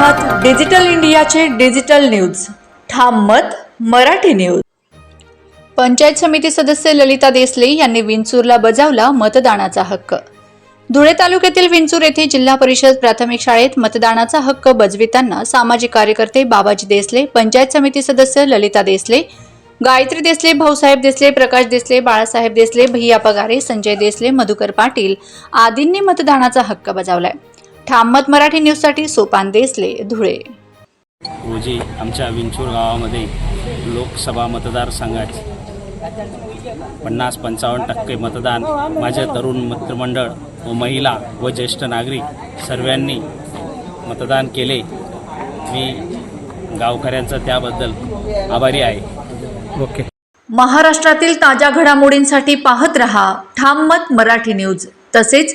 Digital इंडियाचे digital news. ठाम मत मराठी न्यूज. पंचायत समिती सदस्य ललिता देसले यांनी विंचूरला बजावला मतदानाचा हक्क. धुळे तालुक्यातील विंचूर येथे जिल्हा परिषद प्राथमिक शाळेत मतदानाचा हक्क बजविताना सामाजिक कार्यकर्ते बाबाजी देसले पंचायत समिती सदस्य ललिता देसले गायत्री देसले भाऊसाहेब देसले प्रकाश देसले बाळासाहेब देसले भैया पगारे संजय देसले मधुकर पाटील आदींनी मतदानाचा हक्क बजावलाय. ठाम मत मराठी न्यूजसाठी सोपान देसले धुळे. रोजी आमच्या विंचूर गावामध्ये लोकसभा मतदारसंघात पन्नास पंचावन्न टक्के मतदान माझे तरुण मित्रमंडळ व महिला व ज्येष्ठ नागरिक सर्वांनी मतदान केले. मी गावकऱ्यांचं त्याबद्दल आभारी आहे. ओके. महाराष्ट्रातील ताज्या घडामोडींसाठी पाहत रहा ठाम मत मराठी न्यूज. तसेच